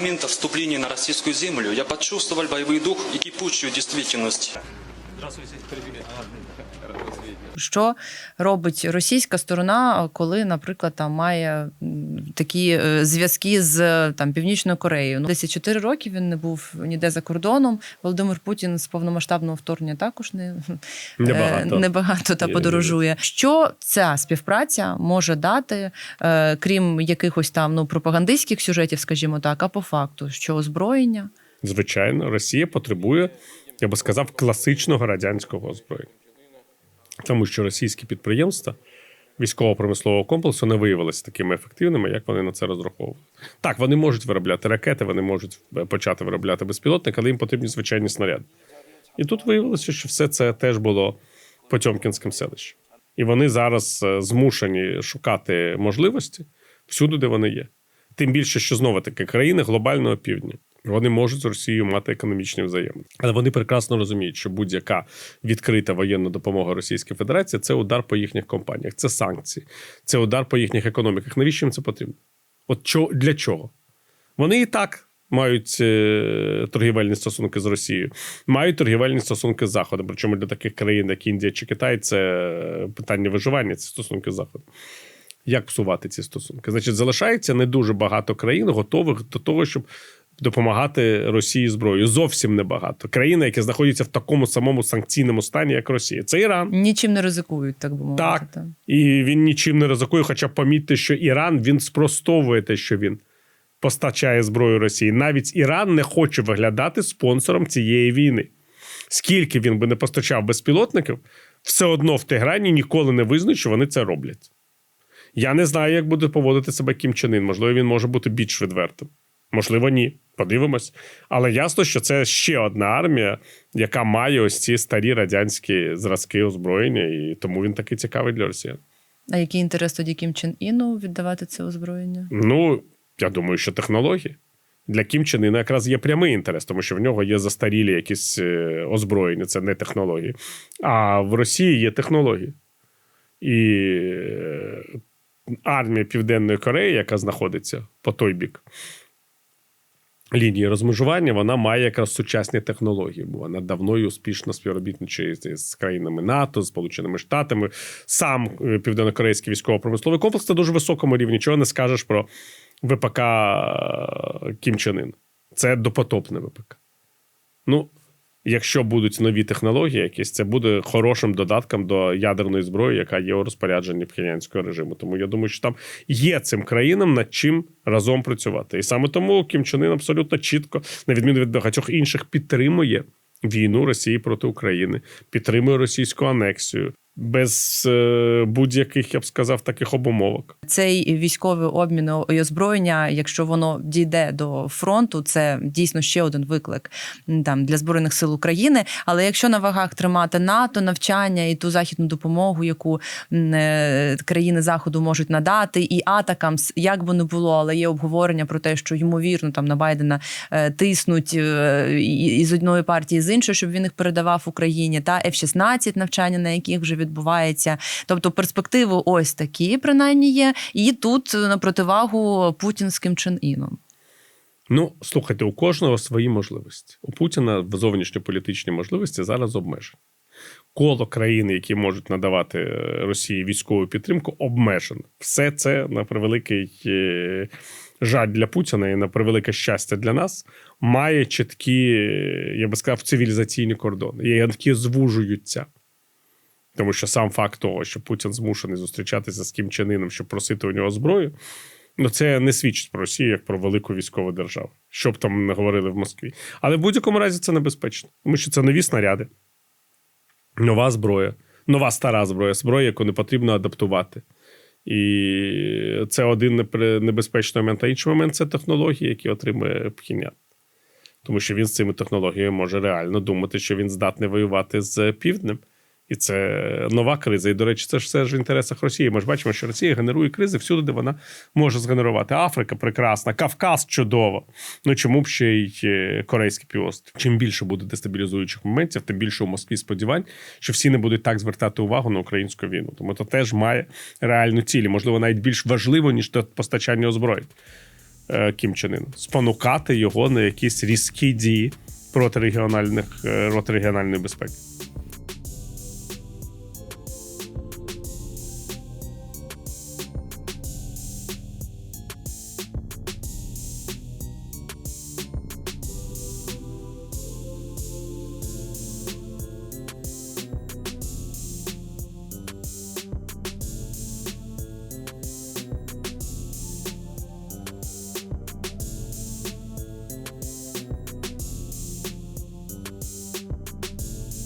момента вступления на российскую землю я почувствовал боевой дух и кипучую действительность. Що робить російська сторона, коли, наприклад, там має такі е, зв'язки з там північною Кореєю? Ну, 10 роки він не був ніде за кордоном. Володимир Путін з повномасштабного вторгнення також не Небагато. е, небагато та подорожує. Що ця співпраця може дати, е, крім якихось там ну пропагандистських сюжетів, скажімо так, а по факту, що озброєння? Звичайно, Росія потребує, я би сказав, класичного радянського озброєння. Тому що російські підприємства військово-промислового комплексу не виявилися такими ефективними, як вони на це розраховували. Так, вони можуть виробляти ракети, вони можуть е, почати виробляти безпілотник, але їм потрібні звичайні снаряди. І тут виявилося, що все це теж було Потьомкінським селищем. І вони зараз е, змушені шукати можливості всюди, де вони є. Тим більше, що знову таки країни глобального півдня. Вони можуть з Росією мати економічні взаємини, але вони прекрасно розуміють, що будь-яка відкрита воєнна допомога Російської Федерації це удар по їхніх компаніях, це санкції, це удар по їхніх економіках. Навіщо їм це потрібно? От чо, для чого? Вони і так мають е, торгівельні стосунки з Росією, мають торгівельні стосунки з Заходом. Причому для таких країн, як Індія чи Китай, це питання виживання, ці стосунки з Заходом. Як псувати ці стосунки? Значить, залишається не дуже багато країн, готових до того, щоб допомагати Росії зброєю. Зовсім небагато. Країни, які знаходяться в такому самому санкційному стані, як Росія. Це Іран. Нічим не ризикують, так би мовити. Так. та. І він нічим не ризикує, хоча помітьте, що Іран він спростовує те, що він постачає зброю Росії. Навіть Іран не хоче виглядати спонсором цієї війни. Скільки він би не постачав безпілотників, все одно в Теграні ніколи не визнають, що вони це роблять. Я не знаю, як буде поводити себе Кім Чен Ін. Можливо, він може бути більш відвертим. Можливо, ні. Подивимось. Але ясно, що це ще одна армія, яка має ось ці старі радянські зразки озброєння, і тому він такий цікавий для росіян. А який інтерес тоді Кім Чен Іну віддавати це озброєння? Ну, я думаю, що технології. Для Кім Чен Іна якраз є прямий інтерес, тому що в нього є застарілі якісь е, озброєння, це не технології. А в Росії є технології. І е, армія Південної Кореї, яка знаходиться по той бік лінії розмежування, вона має якраз сучасні технології, бо вона давно і успішно співробітничає з- країнами НАТО, Сполученими Штатами. Сам е, південнокорейський військово-промисловий комплекс на дуже високому рівні. Чого не скажеш про ВПК е, Кім Чен Ін. Це допотопне ВПК. Ну, якщо будуть нові технології, якісь, це буде хорошим додатком до ядерної зброї, яка є у розпорядженні пхенянського режиму. Тому я думаю, що там є цим країнам над чим разом працювати. І саме тому Кім Чен Ын абсолютно чітко, на відміну від багатьох інших, підтримує війну Росії проти України, підтримує російську анексію без е, будь-яких, я б сказав, таких обумовок. Цей військовий обмін і озброєння, якщо воно дійде до фронту, це дійсно ще один виклик там для збройних сил України. Але якщо на вагах тримати НАТО, навчання і ту західну допомогу, яку е, країни заходу можуть надати, і атакамс, як би не було, але є обговорення про те, що ймовірно там на Байдена е, тиснуть е, і, і одної партії, з іншої, щоб він їх передавав Україні, та F-16 навчання, на яких вже відбувається. Тобто перспективи ось такі, принаймні є. І тут на противагу путінським чин-іном. Ну, слухайте, у кожного свої можливості. У Путіна в зовнішньополітичні можливості зараз обмежені. Коло країн, які можуть надавати е, Росії військову підтримку, обмежено. Все це на превеликий е, жаль для Путіна і на превелике щастя для нас має чіткі, е, я би сказав, цивілізаційні кордони, які звужуються. Тому що сам факт того, що Путін змушений зустрічатися з Кім Чен щоб просити у нього зброю, ну це не свідчить про Росію як про велику військову державу, що б там не говорили в Москві. Але в будь-якому разі це небезпечно, тому що це нові снаряди, нова зброя, нова стара зброя, зброя, яку не потрібно адаптувати. І це один небезпечний момент. А інший момент це технології, які отримує Пхінян. Тому що він з цими технологіями може реально думати, що він здатний воювати з півднем. І це нова криза. І, до речі, це ж все ж в інтересах Росії. Ми ж бачимо, що Росія генерує кризи всюди, де вона може згенерувати. Африка прекрасна, Кавказ чудово. Ну чому б ще й е, Корейський півострів? Чим більше буде дестабілізуючих моментів, тим більше у Москві сподівань, що всі не будуть так звертати увагу на українську війну. Тому це теж має реальну цілі, можливо, навіть більш важливо, ніж постачання озброєнь. е, Кім Чен спонукати його на якісь різкі дії проти регіональних е, проти регіональної безпеки.